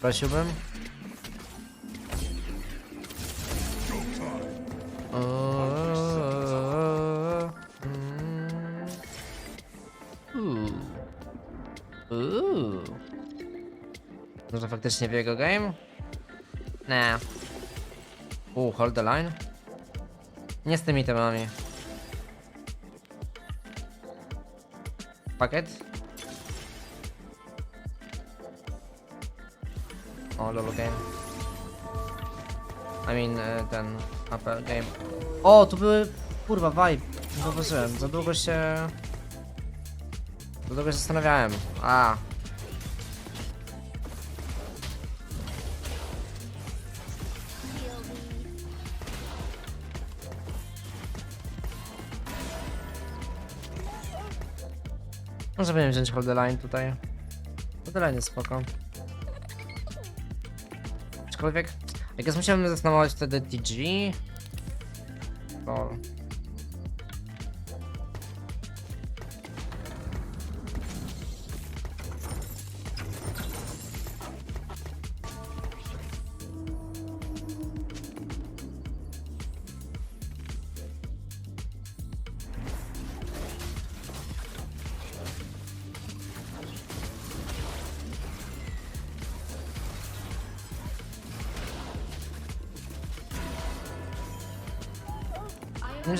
Prosiłbym. O, mm. Faktycznie w jego game? Nie. Uuu, hold the line. Nie z tymi temami. Pakiet? O, lolo game. I mean, e, ten Apple game. O, tu były, kurwa, vibe. Zauważyłem. Za długo się... Za długo się zastanawiałem. A. Może będziemy wziąć hold the line tutaj. Hold the line jest spoko. Aczkolwiek, jak jest musiałem zastanowić wtedy TG. To...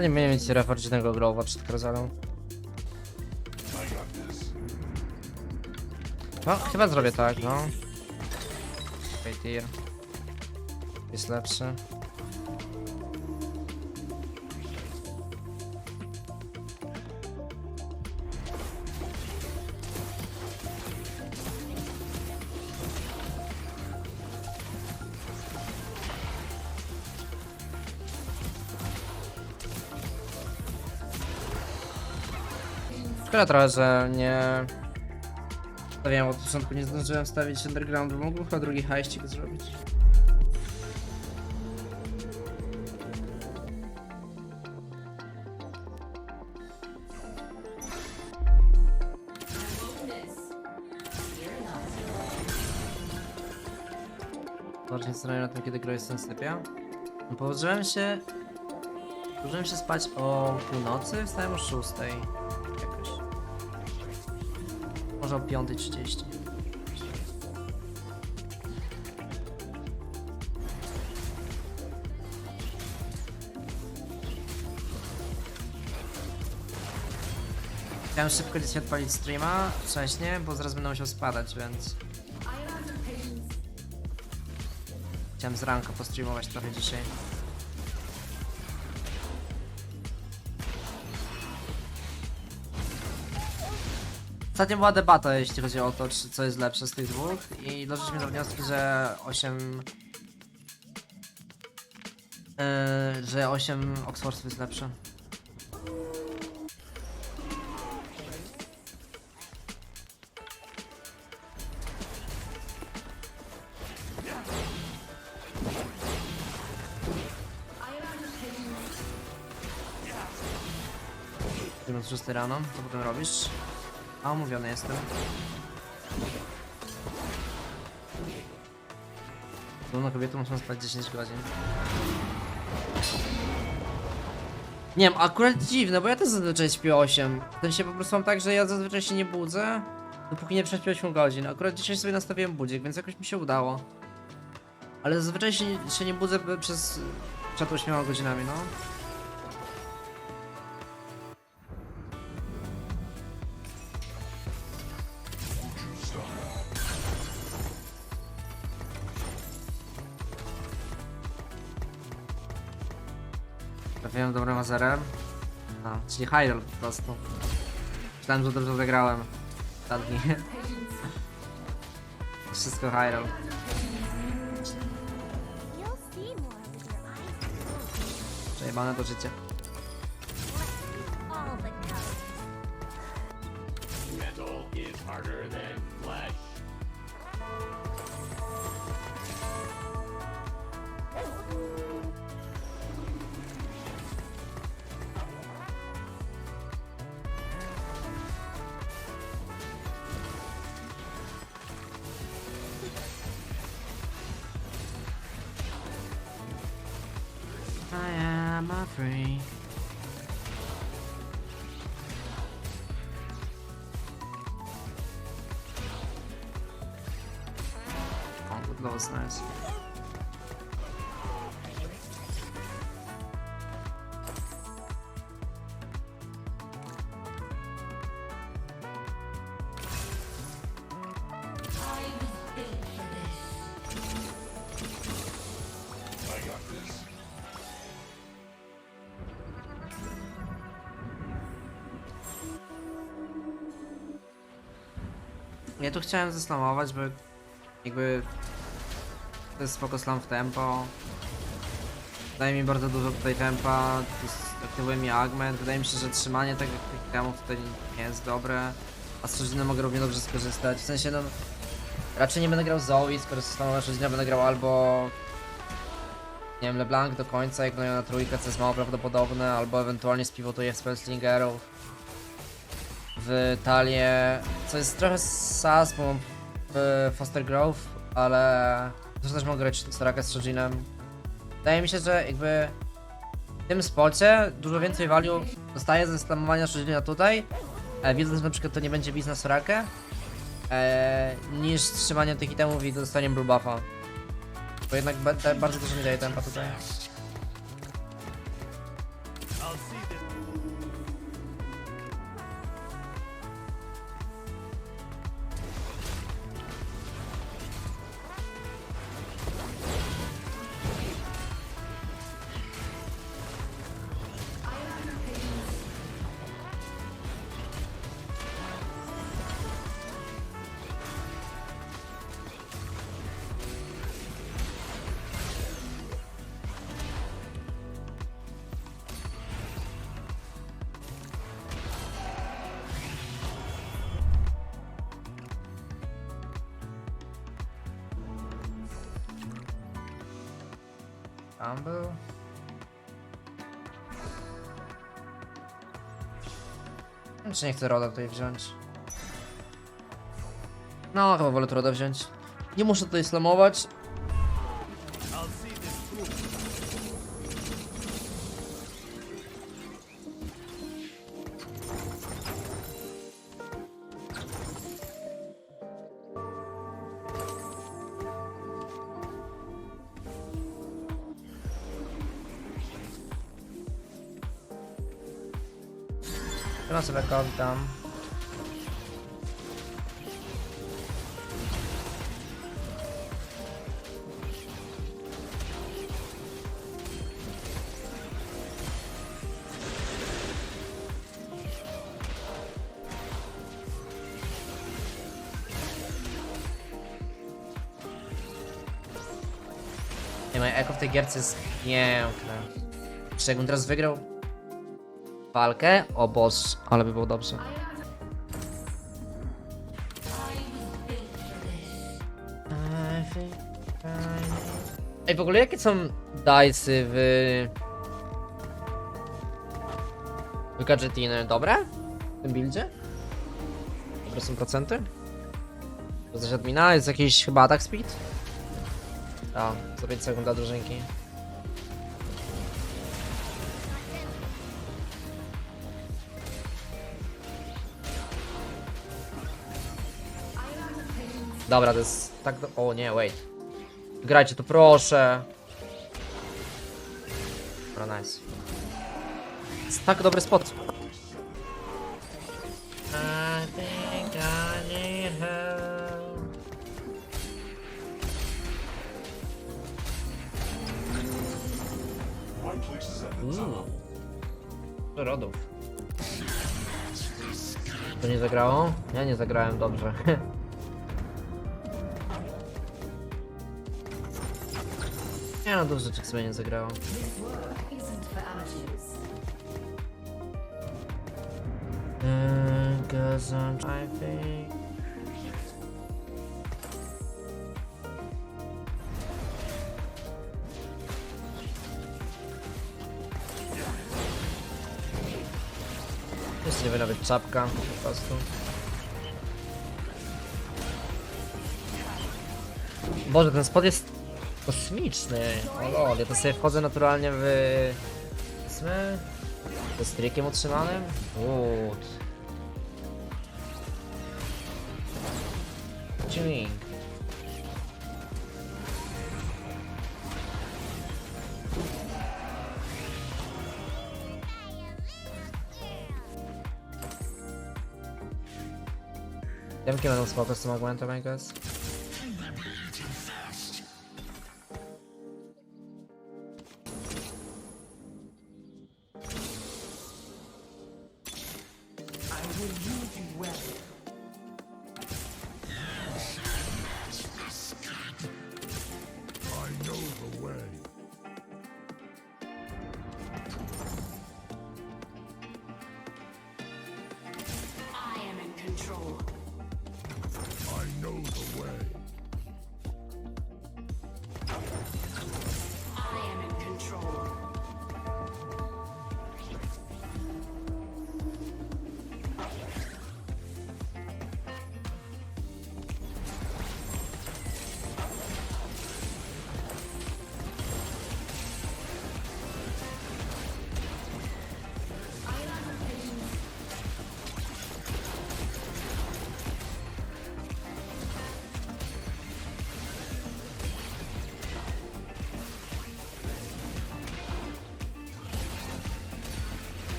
Że nie będziemy mieć refarcznego growa przed Krozalą. No, chyba zrobię tak, no. Okej, tier. Jest lepszy. Trochę, że nie... Stawiałem od początku, nie zdążyłem stawić undergroundu. Mógłbym chyba drugi hajścik zrobić. Bardzo zastanawiam na tym, kiedy gra jest sensypia. Położyłem się... Położyłem się spać o północy, wstałem o szóstej. Może o 5.30. Chciałem szybko dzisiaj odpalić streama wcześniej, bo zaraz będę musiał spadać, więc... Chciałem z ranka postreamować trochę dzisiaj. Ostatnio była debata, jeśli chodzi o to, czy co jest lepsze z tych dwóch i doszliśmy do wniosku, że 8... Yy, że 8 Oxfordów jest lepsze. Minus 6 rano, co potem robisz? A umówiony jestem. Dumna kobieta muszą spać 10 godzin. Nie wiem, akurat dziwne, bo ja też zazwyczaj śpię 8. W sensie po prostu mam tak, że ja zazwyczaj się nie budzę, dopóki nie prześpię 8 godzin. Akurat dzisiaj sobie nastawiłem budzik, więc jakoś mi się udało. Ale zazwyczaj się, się nie budzę przez... przed 8 godzinami, no. Trafiłem dobrym azerem. A, czyli Hyrule po prostu. Myślałem, że dobrze zagrałem. Ostatni. Wszystko Hyrule. Przejebane to życie. I'm afraid. Oh, that was nice. Ja tu chciałem zeslamować, bo jakby to jest spoko slam w tempo. Daje mi bardzo dużo tutaj tempa, aktywuje mi augment. Wydaje mi się, że trzymanie tak tych temów tutaj nie jest dobre. A z Shojinem mogę równie dobrze skorzystać. W sensie no raczej nie będę grał Zoe, skoro z Shojina będę grał albo nie wiem, LeBlanc do końca, jak gnoją na trójkę, co jest mało prawdopodobne, albo ewentualnie spivotuję w Spellslingerów w talię, co jest trochę sas, bo mam w Foster Grove, ale też też mogę grać Staraka z Shojinem. Wydaje mi się, że jakby w tym spocie dużo więcej value dostaję ze slamowania Shojina tutaj, e, wiedząc że na przykład to nie będzie biznes Sorakę, e, niż trzymanie tych itemów i dostaniem blue buffa. Bo jednak bardzo dużo mi daje tempa tutaj. Tam był. Czy nie chcę Roda tutaj wziąć? No, chyba wolę Roda wziąć. Nie muszę tutaj slamować. Chyba sobie tam. Nie, moje eko w tej gierce jest piękne. Czy teraz wygrał walkę? O boss, ale by było dobrze. Ej, w ogóle jakie są dice'y w... W gadżetiny? Dobre? W tym buildzie? Dobre są procenty? Coś admina? Jest jakiś chyba attack speed? A, co 5 sekund dla drużynki. Dobra, to jest tak do... O nie, wait. Grajcie to proszę. Dobra, nice. Jest tak dobry spot. Do rodów. To nie zagrało? Ja nie zagrałem dobrze. Nie no, dużo rzeczy sobie nie zagrało. Cause I'm think Jest nie nawet czapka po prostu. Boże, ten spot jest Kosmiczny. O lol, ja to sobie wchodzę naturalnie w... Powiedzmy... Z strykiem utrzymanym? Good. Tuning. Demki będą spoko z tym augmentem, I guess.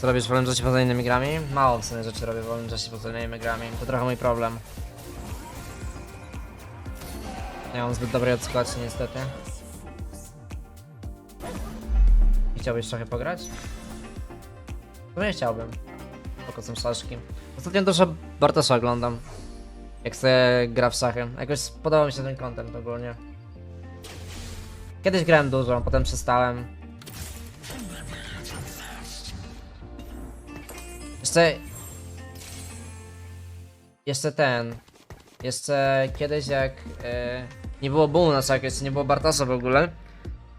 Co robisz w wolnym czasie poza innymi grami? Mało w rzeczy robię w wolnym czasie poza innymi grami. To trochę mój problem. Nie mam zbyt dobrej odskoczni niestety. Nie chciałbyś trochę pograć? To nie chciałbym. Poko są szaszki. Ostatnio dużo Bartosza oglądam. Jak sobie gra w szachy. Jakoś podoba mi się ten content ogólnie. Kiedyś grałem dużo, potem przestałem. Jeszcze... Jeszcze ten... Jeszcze kiedyś jak e, nie było boomu na szachy, jeszcze nie było Bartosza w ogóle,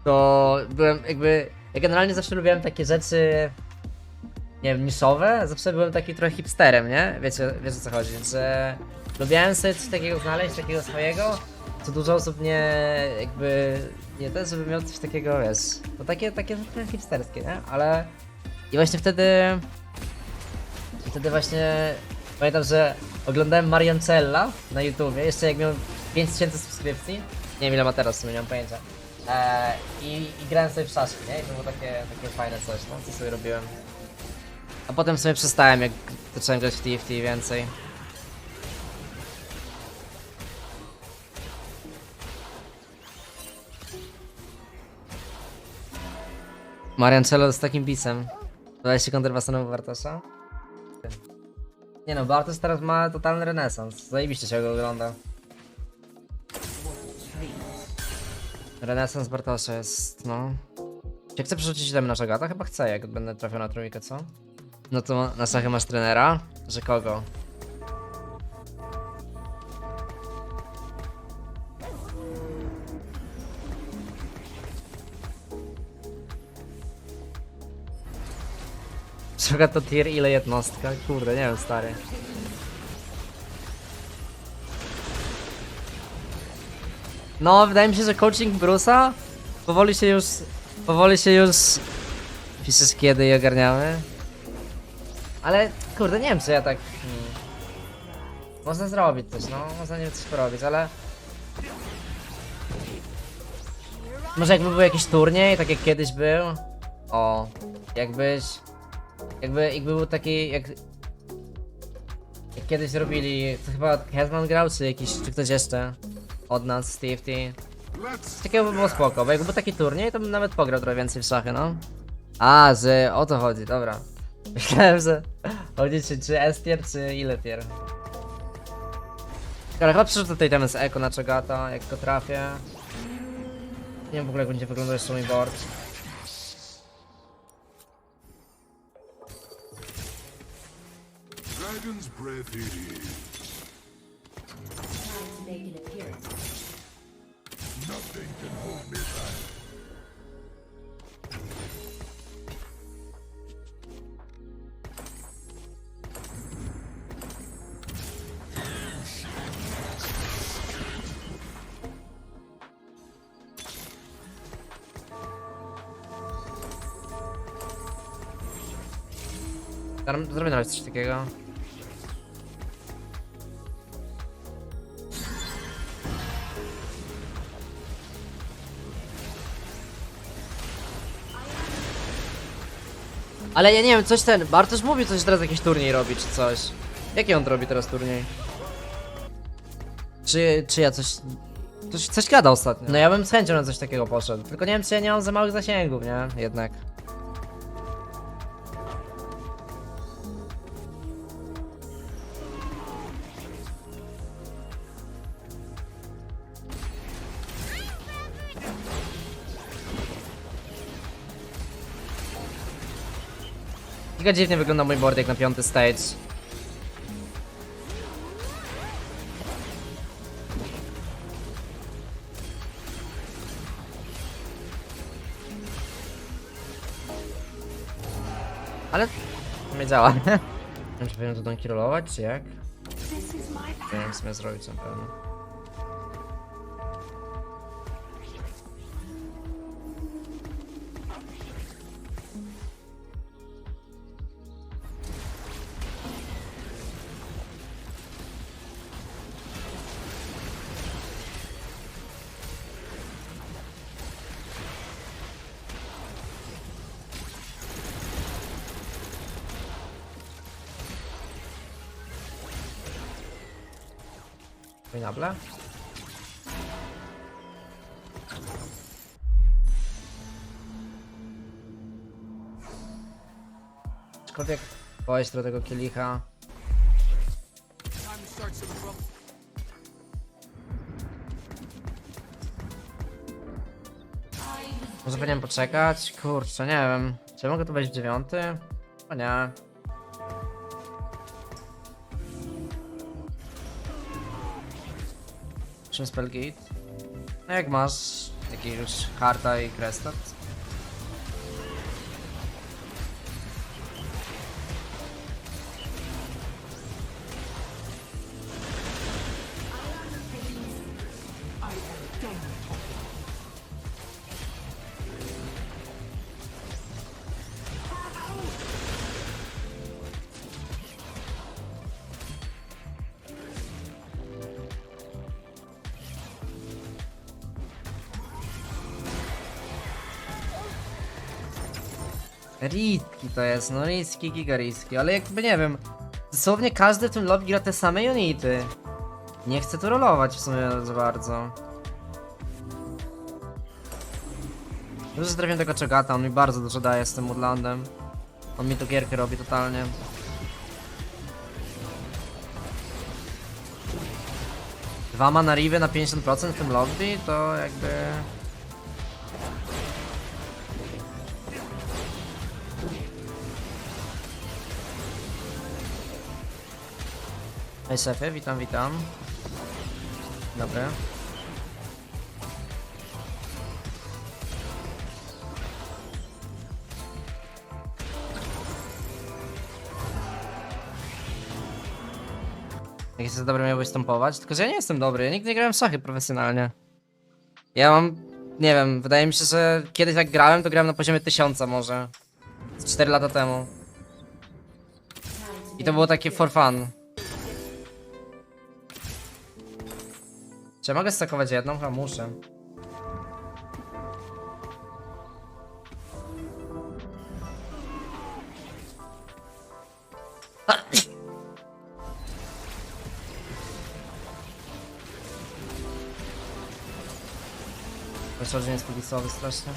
to byłem jakby... Ja generalnie zawsze lubiłem takie rzeczy... Nie wiem, niszowe. Zawsze byłem taki trochę hipsterem, nie? Wiecie, wiecie o co chodzi, że... Lubiałem sobie coś takiego znaleźć, takiego swojego, co dużo osób nie... jakby... Nie też, żeby miał coś takiego, wiesz... To takie, takie hipsterskie, nie? Ale... I właśnie wtedy... I wtedy właśnie pamiętam, że oglądałem Mariancella na YouTubie, jeszcze jak miał 5000 subskrypcji. Nie wiem ile ma teraz, w nie mam pojęcia. Eee, i, I grałem sobie w szaszki, nie? I to było takie, takie fajne coś, no, co sobie robiłem. A potem sobie przestałem, jak zacząłem grać w TFT więcej. Mariancello z takim bisem. 20 kontra basenowy Bartosza? Nie no, Bartosz teraz ma totalny renesans. Zajebiście się go ogląda. Renesans Bartosza jest, no. Czy chcę przerzucić tam naszego gata? Chyba chcę, jak będę trafiał na trójkę, co? No to na szachy masz trenera? Że kogo? Szuka to tier ile jednostka? Kurde, nie wiem stary. No, wydaje mi się, że coaching Bruce'a powoli się już, powoli się już piszesz kiedy i ogarniamy. Ale kurde, nie wiem czy ja tak... Hmm. Można zrobić coś, no, można nie coś porobić, ale... Może jakby był jakiś turniej, tak jak kiedyś był. O, jakbyś. Jakby, jakby był taki. Jak, jak kiedyś robili. To chyba Hetman grał, czy jakiś. Czy ktoś jeszcze od nas, Steve T. Let's Takiego by było spoko, bo jakby był taki turniej, to bym nawet pograł trochę więcej w szachy, no. A, że o to chodzi, dobra. Myślałem, że chodzi czy, czy S tier, czy ile tier. Ale chyba przerzucę tutaj ten z Eko na Czegata, jak go trafię. Nie wiem w ogóle jak będzie wyglądał jeszcze mój board. Dragon's breath it is. Nothing can hold me back. Zaraz- Zrobię nawet coś takiego. Ale ja nie wiem, coś ten, Bartosz mówi coś teraz jakiś turniej robi, czy coś. Jaki on robi teraz turniej? Czy, czy ja coś... Coś, coś gada ostatnio. No ja bym z chęcią na coś takiego poszedł. Tylko nie wiem, czy ja nie mam za małych zasięgów, nie? Jednak. Giga dziwnie wygląda mój board jak na piąty stage. Ale nie działa. Nie wiem, czy powinien to donkirolować, czy jak? Nie wiem, co zrobić na pewno. Winable? Aczkolwiek trochę tego kielicha. Może powinienem poczekać? Kurczę, nie wiem. Czy mogę tu wejść w dziewiąty? O nie. Spellgate? No jak masz jakiegoś harta i krestat? Riski to jest, no riski, giga ale jakby nie wiem. Dosłownie każdy w tym lobby gra te same unity. Nie chcę tu rolować w sumie za bardzo. Dobrze, że tego Czegata, on mi bardzo dużo daje z tym Woodlandem. On mi tu gierkę robi totalnie. Dwa mana Rive na 50% w tym lobby, to jakby... Szefie, witam, witam. Dobry. Jak jesteś dobry, miałbyś stąpować? Tylko, że ja nie jestem dobry, ja nigdy nie grałem w szachy profesjonalnie. Ja mam, nie wiem, wydaje mi się, że kiedyś jak grałem, to grałem na poziomie 1000 może. Z 4 lata temu. I to było takie for fun. Czy ja mogę stakować jedną? Chyba muszę. Wyczorze jest póki słaby strasznie.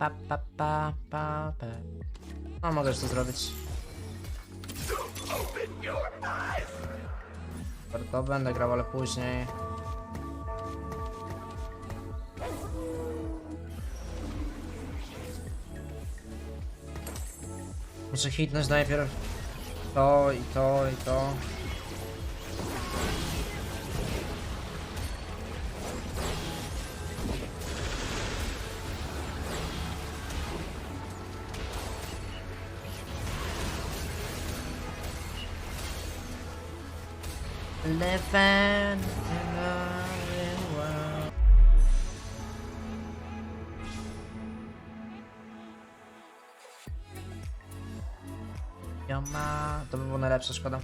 Pa, pa, pa, pa, pa. No, mogę już to zrobić. To będę grał, ale później. Muszę hitnąć najpierw to i to i to. To by było najlepsze, szkoda.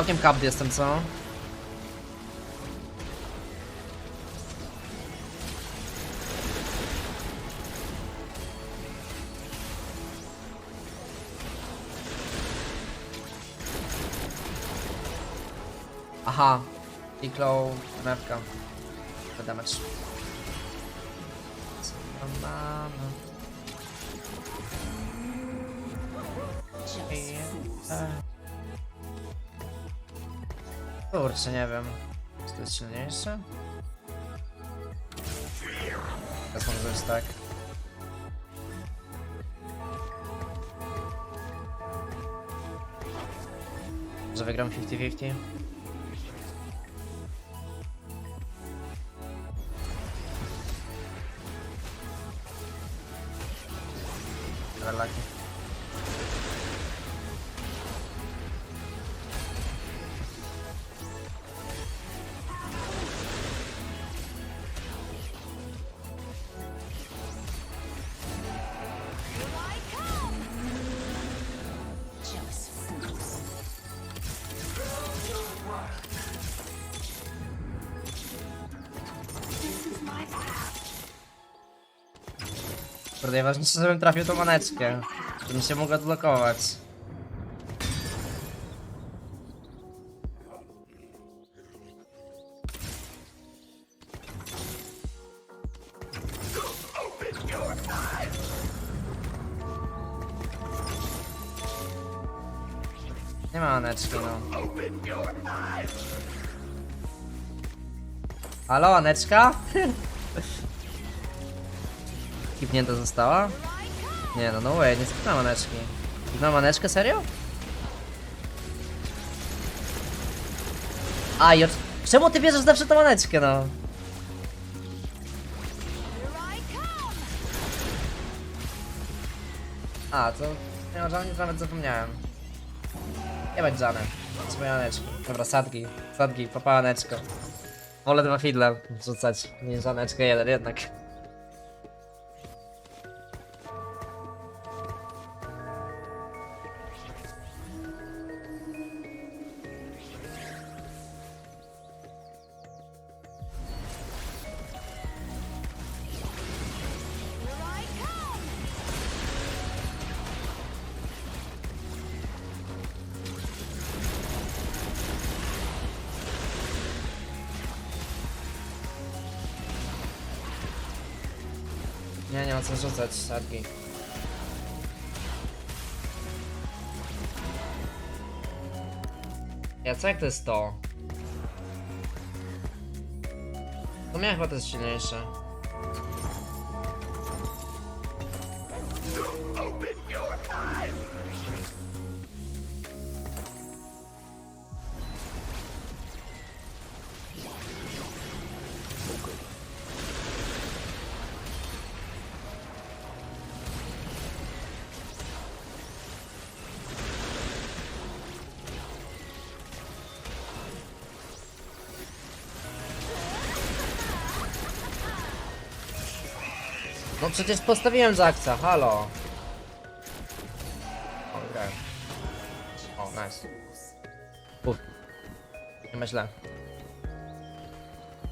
Całkiem kapdy jestem, co? Aha, kliknął mewka. To damage. Tam mamy? Kurczę, nie wiem. Czy to jest silniejsze? Teraz może być tak. Że wygram 50-50? Kurde, najważniejsze, żebym trafił tą maneczkę. Żebym się mógł odblokować. Nie ma maneczki, no. Halo, Aneczka? Kipnięta została? Nie no, no way, nie skipnąłem Aneczki. Skipnąłem Aneczkę, serio? A, od... Czemu ty bierzesz zawsze tą Aneczkę, no? A, to... Nie Żanie to nawet zapomniałem. Nie bądź Żany. Swoje Aneczki. Dobra, sadgi. Sadgi, papa Aneczko. Wolę dwa fidle wrzucać, niż Aneczkę jeden jednak. Rzucać, sadgi. Ja co jak to jest to? To miałem chyba to jest silniejsze. Przecież postawiłem Jacksa, halo. O, grałem. O, nice. Uff. Nie źle.